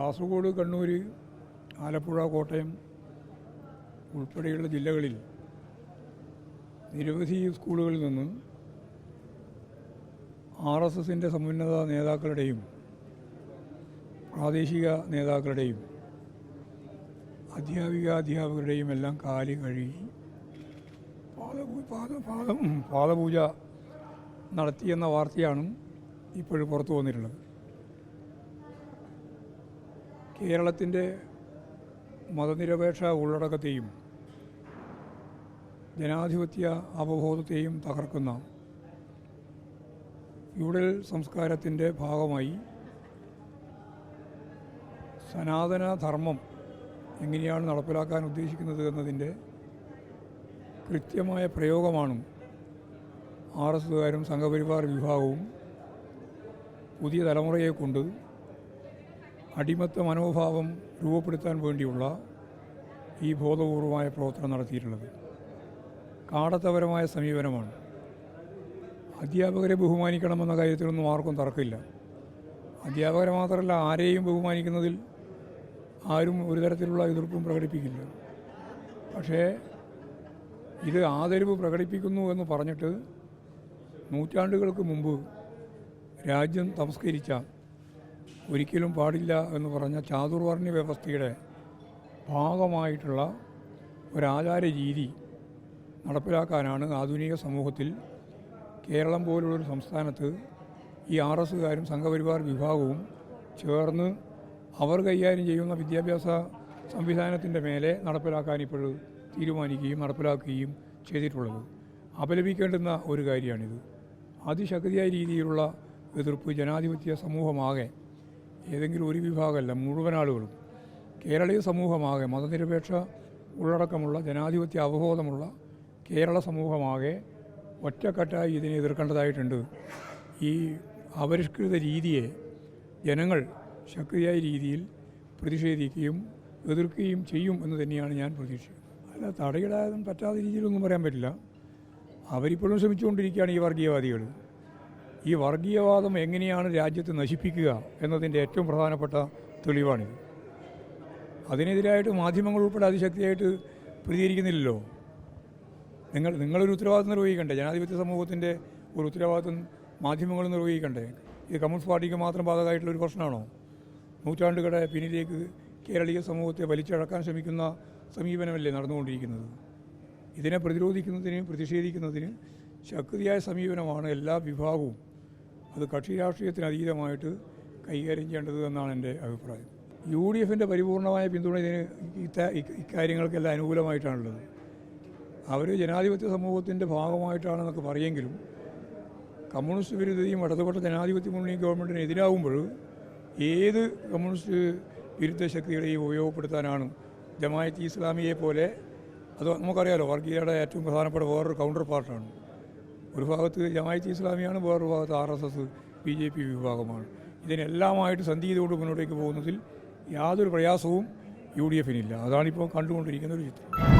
കാസർഗോഡ് കണ്ണൂർ ആലപ്പുഴ കോട്ടയം ഉൾപ്പെടെയുള്ള ജില്ലകളിൽ നിരവധി സ്കൂളുകളിൽ നിന്ന് ആർ എസ് എസിന്റെ സമുന്നത നേതാക്കളുടെയും പ്രാദേശിക നേതാക്കളുടെയും അധ്യാപിക അധ്യാപകരുടെയും എല്ലാം കാലി കഴുകി പാദപൂ പാദ പാദം പാദപൂജ നടത്തിയെന്ന വാർത്തയാണ് ഇപ്പോഴും പുറത്തു വന്നിട്ടുള്ളത്. കേരളത്തിന്റെ മതനിരപേക്ഷ ഉള്ളടക്കത്തെയും ജനാധിപത്യ അവബോധത്തെയും തകർക്കുന്ന ഫ്യൂഡൽ സംസ്കാരത്തിന്റെ ഭാഗമായി സനാതന ധർമ്മം എങ്ങനെയാണ് നടപ്പിലാക്കാൻ ഉദ്ദേശിക്കുന്നത് എന്നതിന്റെ കൃത്യമായ പ്രയോഗമാണ് ആർ എസ് കാരും സംഘപരിവാർ വിഭാഗവും പുതിയ തലമുറയെ കൊണ്ട് അടിമത്ത മനോഭാവം രൂപപ്പെടുത്താൻ വേണ്ടിയുള്ള ഈ ബോധപൂർവമായ പ്രവർത്തനം നടത്തിയിട്ടുള്ളത്. കാടത്തപരമായ സമീപനമാണ്. അധ്യാപകരെ ബഹുമാനിക്കണമെന്ന കാര്യത്തിലൊന്നും ആർക്കും തർക്കമില്ല. അധ്യാപകരെ മാത്രമല്ല ആരെയും ബഹുമാനിക്കുന്നതിൽ ആരും ഒരു തരത്തിലുള്ള എതിർപ്പും പ്രകടിപ്പിക്കില്ല. പക്ഷേ ഇത് ആദരവ് പ്രകടിപ്പിക്കുന്നു എന്ന് പറഞ്ഞിട്ട് നൂറ്റാണ്ടുകൾക്ക് മുമ്പ് രാജ്യം തമസ്കരിച്ച ഒരിക്കലും പാടില്ല എന്ന് പറഞ്ഞ ചാതുർവർണ വ്യവസ്ഥയുടെ ഭാഗമായിട്ടുള്ള ഒരാചാര രീതി നടപ്പിലാക്കാനാണ് ആധുനിക സമൂഹത്തിൽ കേരളം പോലുള്ളൊരു സംസ്ഥാനത്ത് ഈ ആർ എസ്സുകാരും സംഘപരിവാർ വിഭാഗവും ചേർന്ന് അവർ കൈകാര്യം ചെയ്യുന്ന വിദ്യാഭ്യാസ സംവിധാനത്തിന്റെ മേലെ നടപ്പിലാക്കാൻ ഇപ്പോൾ തീരുമാനിക്കുകയും നടപ്പിലാക്കുകയും ചെയ്തിട്ടുള്ളത്. അപലപിക്കേണ്ടുന്ന ഒരു കാര്യമാണിത്. അതിശക്തിയായ രീതിയിലുള്ള എതിർപ്പ് ജനാധിപത്യ സമൂഹമാകെ ഏതെങ്കിലും ഒരു വിഭാഗമല്ല മുഴുവൻ ആളുകളും. കേരളീയ സമൂഹമാകെ മതനിരപേക്ഷ ഉള്ളടക്കമുള്ള ജനാധിപത്യ അവബോധമുള്ള കേരള സമൂഹമാകെ ഒറ്റക്കെട്ടായി ഇതിനെ എതിർക്കേണ്ടതായിട്ടുണ്ട്. ഈ അപരിഷ്കൃത രീതിയെ ജനങ്ങൾ ശക്തിയായ രീതിയിൽ പ്രതിഷേധിക്കുകയും എതിർക്കുകയും ചെയ്യും എന്ന് തന്നെയാണ് ഞാൻ പ്രതീക്ഷിക്കുന്നത്. അല്ല തടയിടാതും പറ്റാത്ത രീതിയിലൊന്നും പറയാൻ പറ്റില്ല. അവരിപ്പോഴും ശ്രമിച്ചുകൊണ്ടിരിക്കുകയാണ് ഈ വർഗീയവാദികൾ. ഈ വർഗീയവാദം എങ്ങനെയാണ് രാജ്യത്തെ നശിപ്പിക്കുക എന്നതിന്റെ ഏറ്റവും പ്രധാനപ്പെട്ട തെളിവാണിത്. അതിനെതിരായിട്ട് മാധ്യമങ്ങൾ ഉൾപ്പെടെ അതിശക്തിയായിട്ട് പ്രതികരിക്കുന്നില്ലല്ലോ. നിങ്ങൾ നിങ്ങളൊരു ഉത്തരവാദിത്വം നിർവഹിക്കണ്ടേ? ജനാധിപത്യ സമൂഹത്തിന്റെ ഒരു ഉത്തരവാദിത്വം മാധ്യമങ്ങൾ നിർവഹിക്കണ്ടേ? ഇത് കമ്മ്യൂണിസ്റ്റ് പാർട്ടിക്ക് മാത്രം ബാധകമായിട്ടുള്ള ഒരു പ്രശ്നമാണോ? നൂറ്റാണ്ടുകളുടെ പിന്നിലേക്ക് കേരളീയ സമൂഹത്തെ വലിച്ചടക്കാൻ ശ്രമിക്കുന്ന സമീപനമല്ലേ നടന്നുകൊണ്ടിരിക്കുന്നത്? ഇതിനെ പ്രതിരോധിക്കുന്നതിന് പ്രതിഷേധിക്കുന്നതിന് ശക്തിയായ സമീപനമാണ് എല്ലാ വിഭാഗവും. അത് കക്ഷി രാഷ്ട്രീയത്തിന് അതീതമായിട്ട് കൈകാര്യം ചെയ്യേണ്ടത് എന്നാണ് എന്റെ അഭിപ്രായം. യു ഡി എഫിന്റെ പരിപൂർണമായ പിന്തുണ ഇതിന് ഇക്കാര്യങ്ങൾക്കെല്ലാം അനുകൂലമായിട്ടാണുള്ളത്. അവർ ജനാധിപത്യ സമൂഹത്തിന്റെ ഭാഗമായിട്ടാണെന്നൊക്കെ പറയെങ്കിലും കമ്മ്യൂണിസ്റ്റ് വിരുദ്ധതയും ഇടതുപെട്ട ജനാധിപത്യ മുന്നണി ഗവൺമെന്റിന് എതിരാകുമ്പോൾ ഏത് കമ്മ്യൂണിസ്റ്റ് വിരുദ്ധ ശക്തികളെയും ഉപയോഗപ്പെടുത്താനാണ് ജമായത്ത് ഇസ്ലാമിയെ പോലെ അത് നമുക്കറിയാലോ വർഗീയയുടെ ഏറ്റവും പ്രധാനപ്പെട്ട വേറൊരു കൗണ്ടർ പാർട്ടാണ് ഒരു ഭാഗത്ത് ജമായത്ത് ഇസ്ലാമിയാണ് വേറൊരു ഭാഗത്ത് R S S B J P വിഭാഗമാണ്. ഇതിനെല്ലാമായിട്ട് സന്ധി ചെയ്തുകൊണ്ട് മുന്നോട്ടേക്ക് പോകുന്നതിൽ യാതൊരു പ്രയാസവും യു ഡി എഫിനില്ല. അതാണിപ്പോൾ കണ്ടുകൊണ്ടിരിക്കുന്ന ഒരു ചിത്രം.